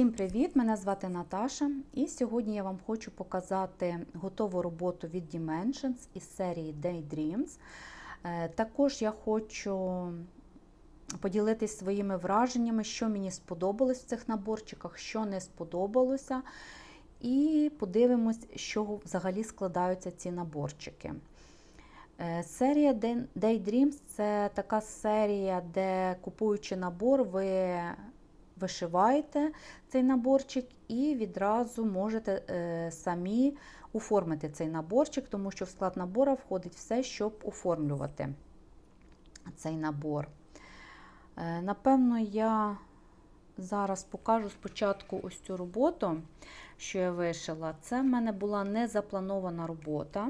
Всім привіт! Мене звати Наташа, і сьогодні я вам хочу показати готову роботу від Dimensions із серії Daydreams. Е, Також я хочу поділитися своїми враженнями, що мені сподобалось в цих наборчиках, що не сподобалося. І подивимось, чого взагалі складаються ці наборчики. Е, Серія Daydreams це така серія, де купуючи набор, ви вишиваєте цей наборчик і відразу можете е, самі оформити цей наборчик, тому що в склад набора входить все, щоб оформлювати цей набор. Е, Напевно, я зараз покажу спочатку ось цю роботу, що я вишила. Це в мене була незапланована робота.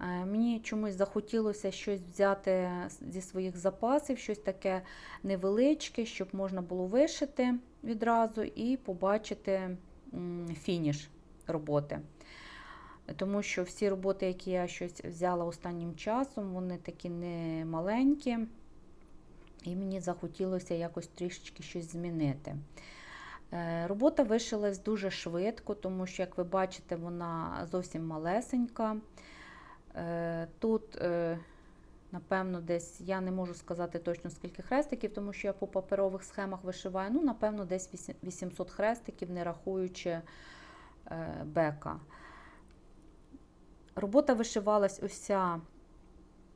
Е, Мені чомусь захотілося щось взяти зі своїх запасів, щось таке невеличке, щоб можна було вишити відразу і побачити фініш роботи. Тому що всі роботи, які я щось взяла останнім часом, вони такі не маленькі, і мені захотілося якось трішечки щось змінити. Е, Робота вишилась дуже швидко, тому що, як ви бачите, вона зовсім малесенька. Тут, е, напевно, десь я не можу сказати точно скільки хрестиків, тому що я по паперових схемах вишиваю. Ну, напевно, десь 800 хрестиків, не рахуючи е, бека. Робота вишивалась уся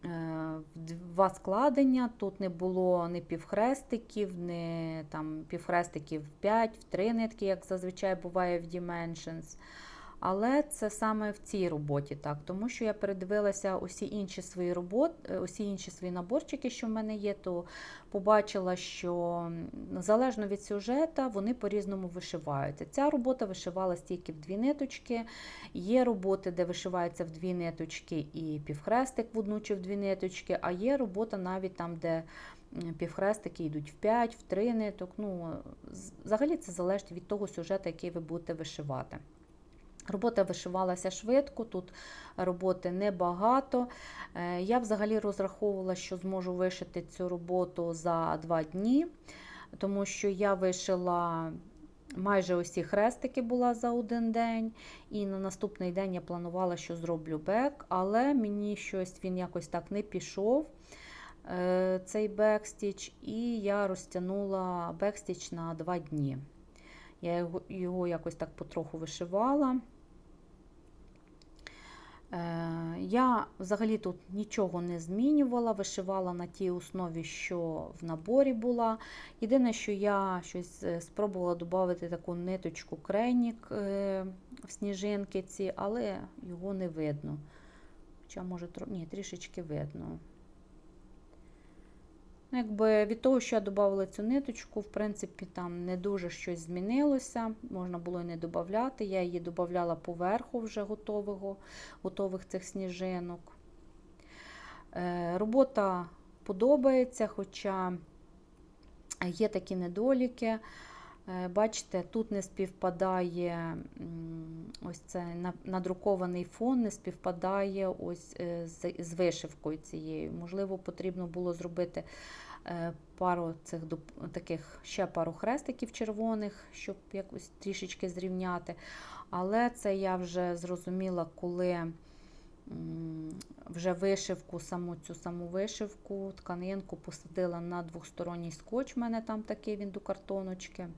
е, два складення. Тут не було ні півхрестиків, ні там, півхрестиків 5, в 3 нитки, як зазвичай буває в Dimensions. Але це саме в цій роботі, так, тому що я передивилася усі інші свої роботи, усі інші свої наборчики, що в мене є, то побачила, що залежно від сюжета вони по-різному вишиваються. Ця робота вишивалась тільки в дві ниточки. Є роботи, де вишивається в дві ниточки і півхрестик в одну чи в дві ниточки, а є робота навіть там, де півхрестики йдуть в 5, в 3 ниток. Ну, Взагалі це залежить від того сюжету, який ви будете вишивати. Робота вишивалася швидко, тут роботи небагато. Я взагалі розраховувала, що зможу вишити цю роботу за два дні, тому що я вишила майже усі хрестики була за один день, і на наступний день я планувала, що зроблю бек, але мені щось він якось так не пішов. Цей бекстіч, і я розтягнула бекстіч на два дні. Я його, його якось так потроху вишивала. Е, я взагалі тут нічого не змінювала, вишивала на тій основі, що в наборі була. Єдине, що я щось е, спробувала додати таку ниточку кренік е, в сніжинки ці, але його не видно. Хоча, може, ні, трішечки видно. Ну, якби Від того, що я додавала цю ниточку, в принципі, там не дуже щось змінилося, можна було і не додати. Я її додавала поверху вже готового, готових цих сніжинок. Е, робота подобається, хоча є такі недоліки. Е, бачите, тут не співпадає ось це надрукований фон, не співпадає ось е, з, вишивкою цією. Можливо, потрібно було зробити е, пару цих таких ще пару хрестиків червоних, щоб якось трішечки зрівняти. Але це я вже зрозуміла, коли вже вишивку, саму цю саму вишивку, тканинку посадила на двосторонній скотч. У мене там такий він до картоночки.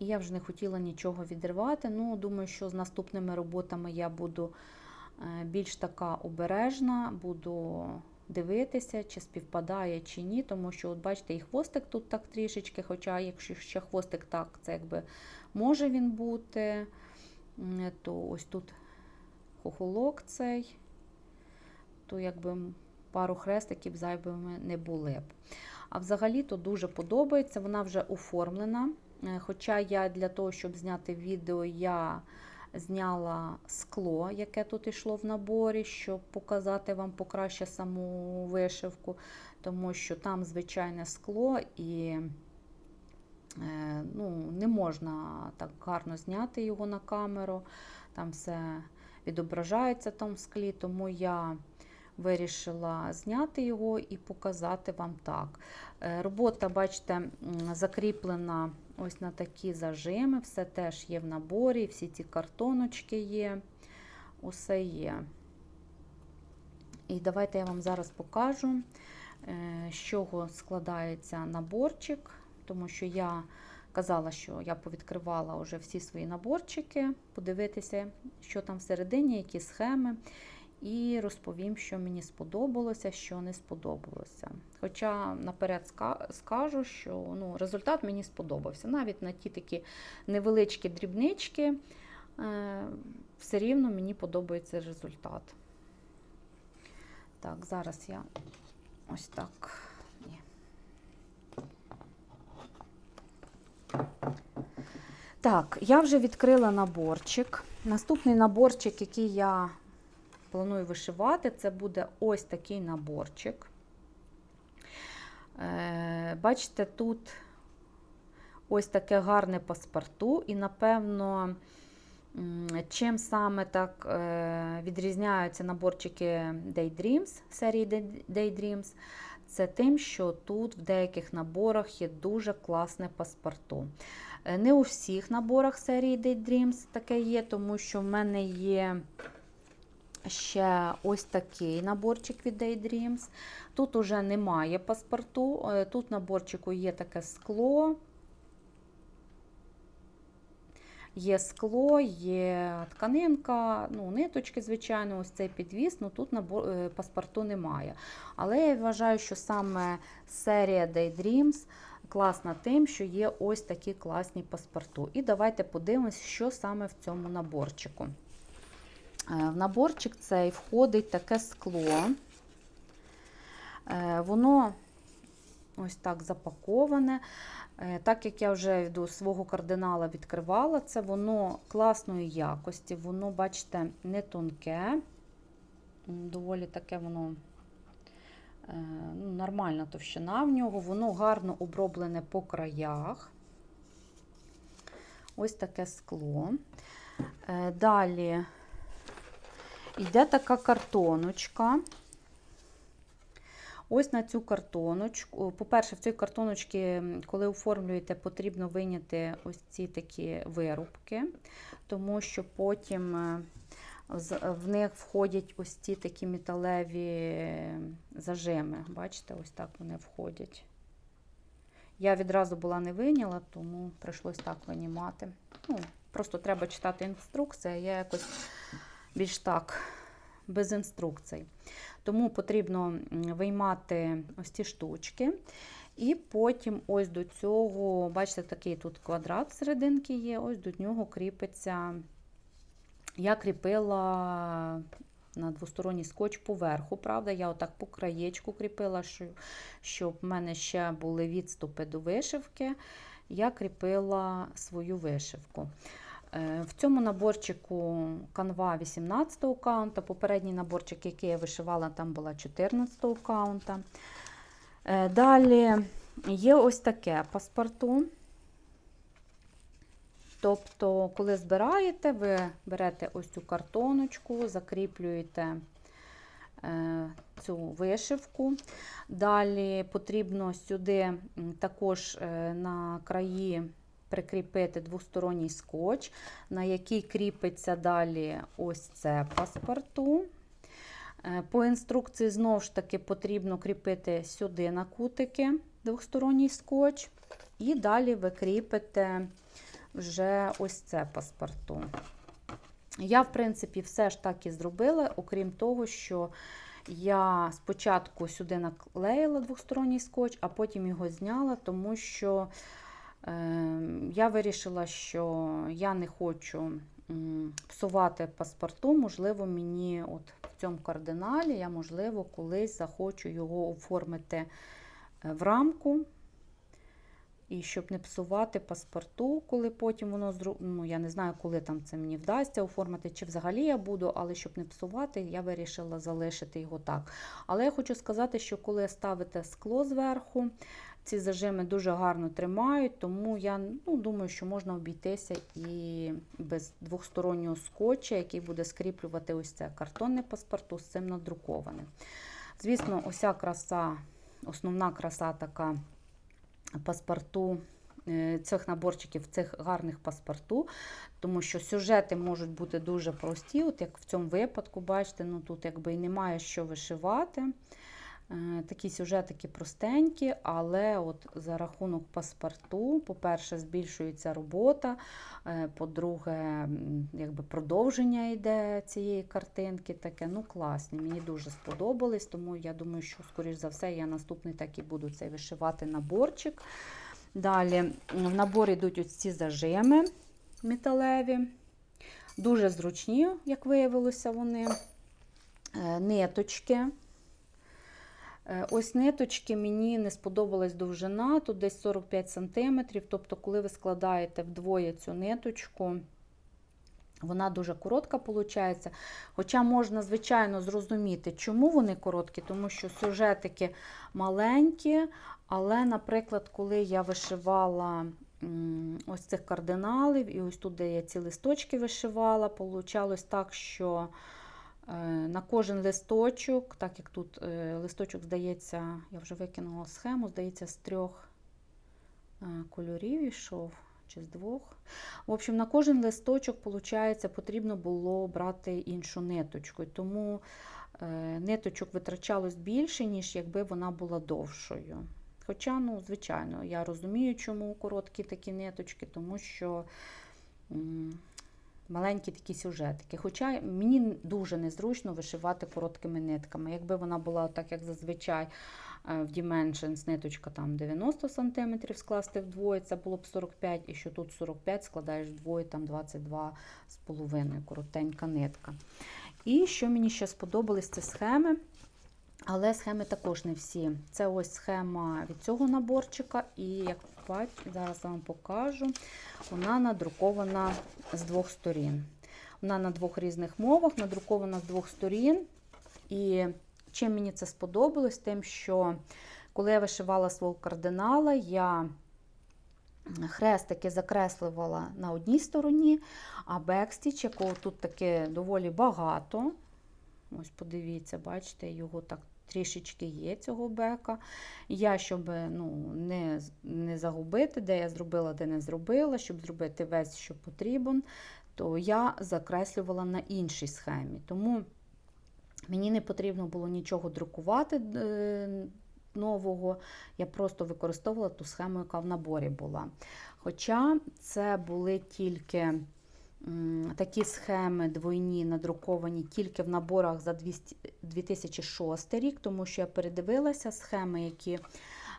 І я вже не хотіла нічого відривати. Ну, думаю, що з наступними роботами я буду е, більш така обережна, буду дивитися, чи співпадає, чи ні. Тому що, от бачите, і хвостик тут так трішечки, хоча, якщо ще хвостик так, це якби може він бути, то ось тут хохолок цей, то якби пару хрестиків зайвими не були б. А взагалі то дуже подобається, вона вже оформлена. Е, хоча я для того, щоб зняти відео, я зняла скло, яке тут йшло в наборі, щоб показати вам покраще саму вишивку, тому що там звичайне скло і е, ну, не можна так гарно зняти його на камеру. Там все відображається там в склі, тому я вирішила зняти його і показати вам так. Е, робота, бачите, закріплена ось на такі зажими. Все теж є в наборі, всі ці картоночки є. Усе є. І давайте я вам зараз покажу, е, з чого складається наборчик, тому що я казала, що я повідкривала вже всі свої наборчики, подивитися, що там всередині, які схеми. І розповім, що мені сподобалося, що не сподобалося. Хоча наперед скажу, що ну, результат мені сподобався. Навіть на ті такі невеличкі дрібнички, е, все рівно мені подобається результат. Так, зараз я ось так. Так, я вже відкрила наборчик. Наступний наборчик, який я планую вишивати, це буде ось такий наборчик. Е, Бачите, тут ось таке гарне паспорту, і, напевно, чим саме так е, відрізняються наборчики Daydreams, серії Daydreams, це тим, що тут в деяких наборах є дуже класне паспорту. Е, Не у всіх наборах серії Daydreams таке є, тому що в мене є ще ось такий наборчик від Daydreams. Тут уже немає паспорту. Е, Тут наборчику є таке скло. Є скло, є тканинка, ну, ниточки, звичайно, ось цей підвіс, ну тут набор, е, паспорту немає. Але я вважаю, що саме серія Daydreams класна тим, що є ось такі класні паспорту. І давайте подивимось, що саме в цьому наборчику. Е, В наборчик цей входить таке скло. Е, Воно ось так запаковане. Е, Так як я вже до свого кардинала відкривала, це воно класної якості, воно, бачите, не тонке, доволі таке воно ну, нормальна товщина в нього, воно гарно оброблене по краях. Ось таке скло. Далі йде така картоночка. Ось на цю картоночку. По-перше, в цій картоночці, коли оформлюєте, потрібно виняти ось ці такі вирубки, тому що потім е, в них входять ось ці такі металеві зажими. Бачите, ось так вони входять. Я відразу була не виняла, тому прийшлось так винімати. Ну, просто треба читати інструкцію, я якось більш так, без інструкцій. Тому потрібно виймати ось ці штучки. І потім ось до цього, бачите, такий тут квадрат серединки є, ось до нього кріпиться. Я кріпила на двосторонній скотч поверху, правда, я отак по краєчку кріпила, щоб в мене ще були відступи до вишивки. Я кріпила свою вишивку. Е, В цьому наборчику канва 18 каунта. Попередній наборчик, який я вишивала, там була 14 каунта. Е, Далі є ось таке паспорту. Тобто, коли збираєте, ви берете ось цю картоночку, закріплюєте е, цю вишивку. Далі потрібно сюди також на краї прикріпити двосторонній скотч, на який кріпиться далі ось це паспорту. Е, По інструкції знову ж таки потрібно кріпити сюди на кутики двосторонній скотч, і далі ви кріпите вже ось це паспорту. Я, в принципі, все ж так і зробила, окрім того, що я спочатку сюди наклеїла двосторонній скотч, а потім його зняла, тому що я вирішила, що я не хочу псувати паспорту. Можливо, мені от в цьому кардиналі я, можливо, колись захочу його оформити е, в рамку. І щоб не псувати паспорту, коли потім воно ну, я не знаю, коли там це мені вдасться оформити, чи взагалі я буду, але щоб не псувати, я вирішила залишити його так. Але я хочу сказати, що коли ставите скло зверху, ці зажими дуже гарно тримають, тому я ну, думаю, що можна обійтися і без двохстороннього скотча, який буде скріплювати ось це картонне паспорту з цим надрукованим. Звісно, ося краса, основна краса така паспорту е, цих наборчиків, цих гарних паспорту, тому що сюжети можуть бути дуже прості, от як в цьому випадку, бачите, ну тут якби і немає що вишивати. Е, Такі сюжетики простенькі, але от за рахунок паспорту, по-перше, збільшується робота, е, по-друге, якби продовження йде цієї картинки. Таке, ну класні, мені дуже сподобались, тому я думаю, що, скоріш за все, я наступний так і буду цей вишивати наборчик. Далі в наборі йдуть ось ці зажими металеві, дуже зручні, як виявилося, вони. Е, Ниточки. Е, Ось ниточки мені не сподобалась довжина, тут десь 45 см. Тобто, коли ви складаєте вдвоє цю ниточку, вона дуже коротка виходить. Хоча можна, звичайно, зрозуміти, чому вони короткі, тому що сюжетики маленькі. Але, наприклад, коли я вишивала ось цих кардиналів, і ось тут, де я ці листочки вишивала, получалось так, що на кожен листочок, так як тут е, листочок, здається, я вже викинула схему, здається, з трьох е, кольорів йшов, чи з двох. В общем, на кожен листочок, виходить, потрібно було брати іншу ниточку. Тому е, ниточок витрачалось більше, ніж якби вона була довшою. Хоча, ну, звичайно, я розумію, чому короткі такі ниточки, тому що маленькі такі сюжетики. Хоча мені дуже незручно вишивати короткими нитками. Якби вона була так, як зазвичай е, в Dimensions ниточка там 90 см скласти вдвоє, це було б 45, і що тут 45 складаєш вдвоє, там 22,5 коротенька нитка. І що мені ще сподобались, це схеми. Але схеми також не всі. Це ось схема від цього наборчика, і як зараз вам покажу, вона надрукована з двох сторін. Вона на двох різних мовах, надрукована з двох сторін. І чим мені це сподобалось, тим, що коли я вишивала свого кардинала, я хрестики закреслювала на одній стороні, а бекстіч, якого тут таки доволі багато. Ось подивіться, бачите, його так трішечки є цього бека. Я, щоб ну, не, не загубити, де я зробила, де не зробила, щоб зробити весь, що потрібен, то я закреслювала на іншій схемі. Тому мені не потрібно було нічого друкувати е, нового. Я просто використовувала ту схему, яка в наборі була. Хоча це були тільки. Такі схеми двойні надруковані тільки в наборах за 2006 рік, тому що я передивилася схеми, які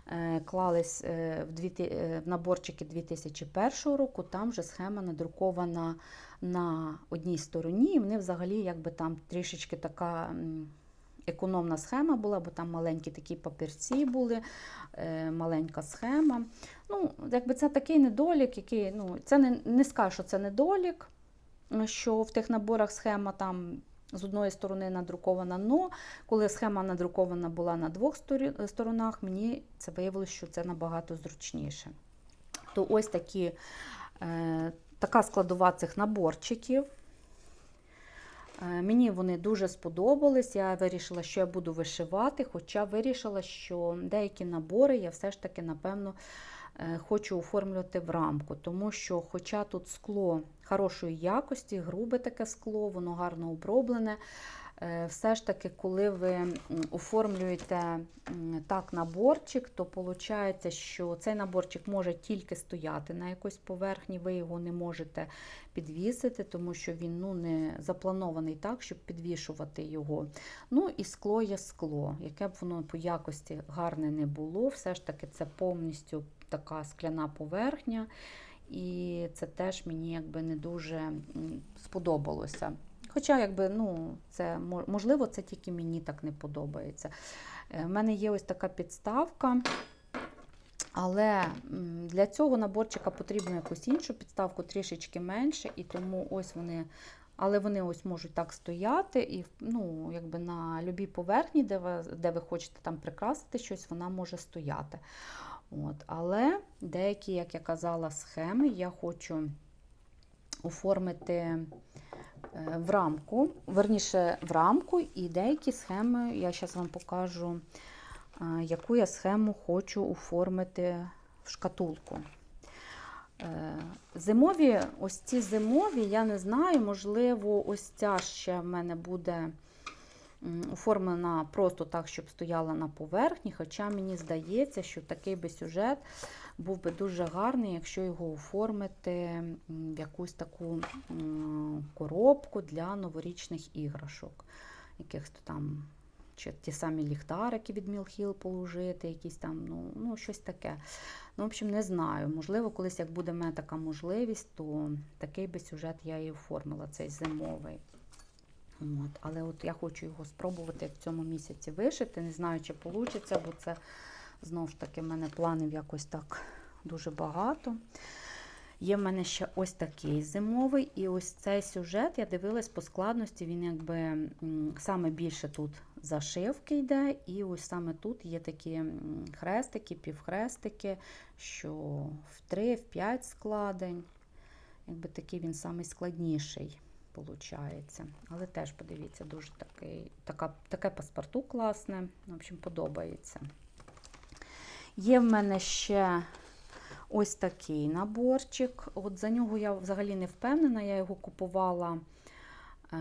е, клались е, е, в наборчики 2001 року. Там вже схема надрукована на одній стороні, і вони взагалі якби там трішечки така. Економна схема була, бо там маленькі такі папірці були, е, маленька схема. Ну, якби це такий недолік, який, ну, це не, не скажу, що це недолік, що в тих наборах схема там з одної сторони надрукована, но коли схема надрукована була на двох сторонах, мені це виявилося, що це набагато зручніше. То ось такі, е, така складова цих наборчиків. Е, Мені вони дуже сподобались. Я вирішила, що я буду вишивати, хоча вирішила, що деякі набори я все ж таки, напевно, е, хочу оформлювати в рамку, тому що, хоча тут скло хорошої якості, грубе таке скло, воно гарно оброблене. Е, Все ж таки, коли ви оформлюєте так наборчик, то виходить, що цей наборчик може тільки стояти на якоїсь поверхні, ви його не можете підвісити, тому що він ну, не запланований так, щоб підвішувати його. Ну і скло є скло, яке б воно по якості гарне не було, все ж таки це повністю така скляна поверхня. І це теж мені якби не дуже сподобалося. Хоча, якби, ну, це можливо, це тільки мені так не подобається. Е, В мене є ось така підставка. Але для цього наборчика потрібно якусь іншу підставку, трішечки менше, і тому ось вони. Але вони ось можуть так стояти, і ну, якби на любій поверхні, де ви, де ви хочете там прикрасити щось, вона може стояти. От. Але деякі, як я казала, схеми я хочу оформити е, в рамку, верніше в рамку, і деякі схеми, я зараз вам покажу, е, яку я схему хочу оформити в шкатулку. Е, Зимові, ось ці зимові, я не знаю, можливо, ось ця ще в мене буде оформлена просто так, щоб стояла на поверхні. Хоча мені здається, що такий би сюжет був би дуже гарний, якщо його оформити в якусь таку коробку для новорічних іграшок. Якихось там, чи ті самі ліхтарики від Мілхіл положити, якісь там, ну, ну щось таке. Ну, в общем, не знаю. Можливо, колись, як буде в мене така можливість, то такий би сюжет я і оформила, цей зимовий. От. Але от я хочу його спробувати в цьому місяці вишити. Не знаю, чи вийде, бо це знову ж таки в мене планів якось так дуже багато. Є в мене ще ось такий зимовий, і ось цей сюжет, я дивилась по складності, він якби саме більше тут зашивки йде, і ось саме тут є такі хрестики, півхрестики, що в 3, в 5 складень. Якби такий він самий складніший виходить. Але теж подивіться, дуже такий, така, таке паспорту класне. В общем, подобається. Є в мене ще ось такий наборчик. От за нього я взагалі не впевнена, я його купувала е,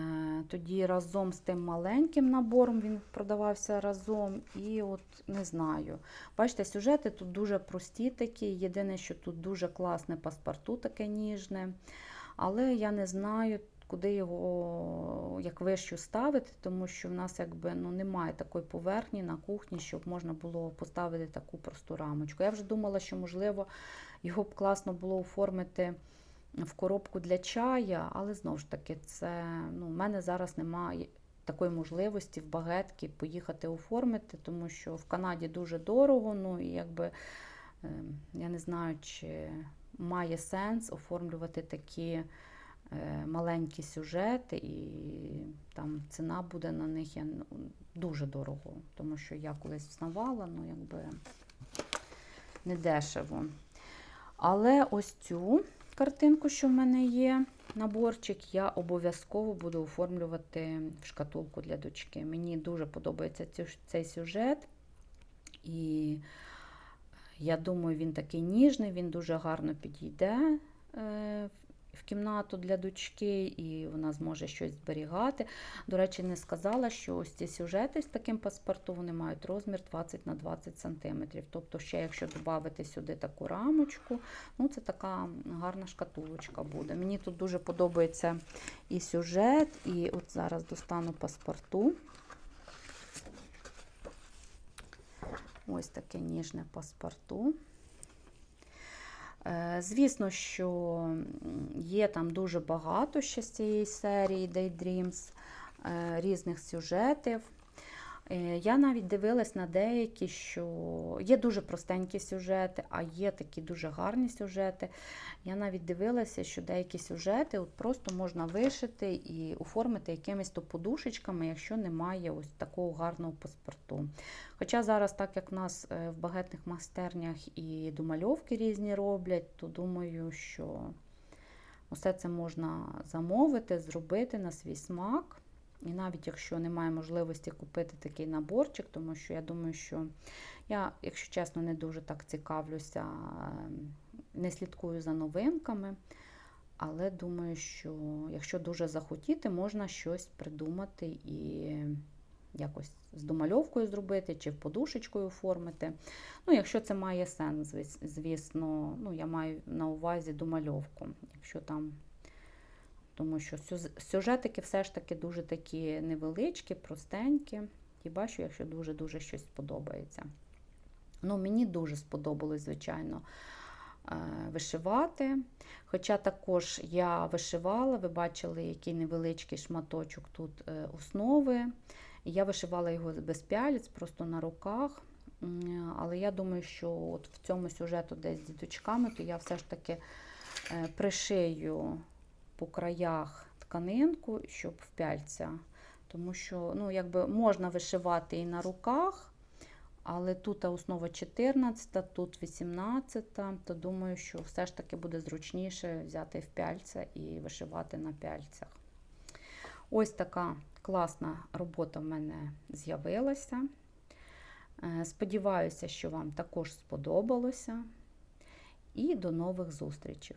тоді разом з тим маленьким набором, він продавався разом. І от не знаю. Бачите, сюжети тут дуже прості такі. Єдине, що тут дуже класне паспорту, таке ніжне. Але я не знаю, куди його як вищу ставити, тому що в нас якби ну, немає такої поверхні на кухні, щоб можна було поставити таку просту рамочку. Я вже думала, що можливо його б класно було оформити в коробку для чая, але знову ж таки, це ну, в мене зараз немає такої можливості в багетки поїхати оформити, тому що в Канаді дуже дорого. Ну і якби ем, я не знаю, чи має сенс оформлювати такі. Е, Маленькі сюжети, і там ціна буде на них я, ну, дуже дорого, тому що я колись взнавала, ну якби не дешево. Але ось цю картинку, що в мене є, наборчик, я обов'язково буду оформлювати в шкатулку для дочки. Мені дуже подобається цей сюжет. І я думаю, він такий ніжний, він дуже гарно підійде е, в кімнату для дочки, і вона зможе щось зберігати. До речі, не сказала, що ось ці сюжети з таким паспорту вони мають розмір 20 на 20 см. Тобто, ще якщо додати сюди таку рамочку, ну це така гарна шкатулочка буде. Мені тут дуже подобається і сюжет, і от зараз достану паспорту. Ось таке ніжне паспорту. Е, Звісно, що є там дуже багато ще з цієї серії Daydreams, е, різних сюжетів. Е, Я навіть дивилась на деякі, що є дуже простенькі сюжети, а є такі дуже гарні сюжети. Я навіть дивилася, що деякі сюжети от просто можна вишити і оформити якимись то подушечками, якщо немає ось такого гарного паспорту. Хоча зараз, так як в нас е, в багатних майстернях і домальовки різні роблять, то думаю, що усе це можна замовити, зробити на свій смак. І навіть якщо немає можливості купити такий наборчик, тому що я думаю, що я, якщо чесно, не дуже так цікавлюся, ем, не слідкую за новинками. Але думаю, що якщо дуже захотіти, можна щось придумати і якось з домальовкою зробити чи подушечкою оформити. Ну, якщо це має сенс, звісно, ну, я маю на увазі домальовку. Якщо там тому що сюжетики все ж таки дуже такі невеличкі, простенькі. Хіба що, якщо дуже-дуже щось сподобається. Ну, мені дуже сподобалось, звичайно, е, вишивати. Хоча також я вишивала, ви бачили, який невеличкий шматочок тут е, основи. Я вишивала його без пялець, просто на руках. Але я думаю, що от в цьому сюжету десь з діточками, то я все ж таки е, пришию по краях тканинку, щоб в пяльця. Тому що ну, якби можна вишивати і на руках, але тут основа 14, тут 18, то думаю, що все ж таки буде зручніше взяти в пяльця і вишивати на пяльцях. Ось така класна робота в мене з'явилася. Е, Сподіваюся, що вам також сподобалося. і до нових зустрічей!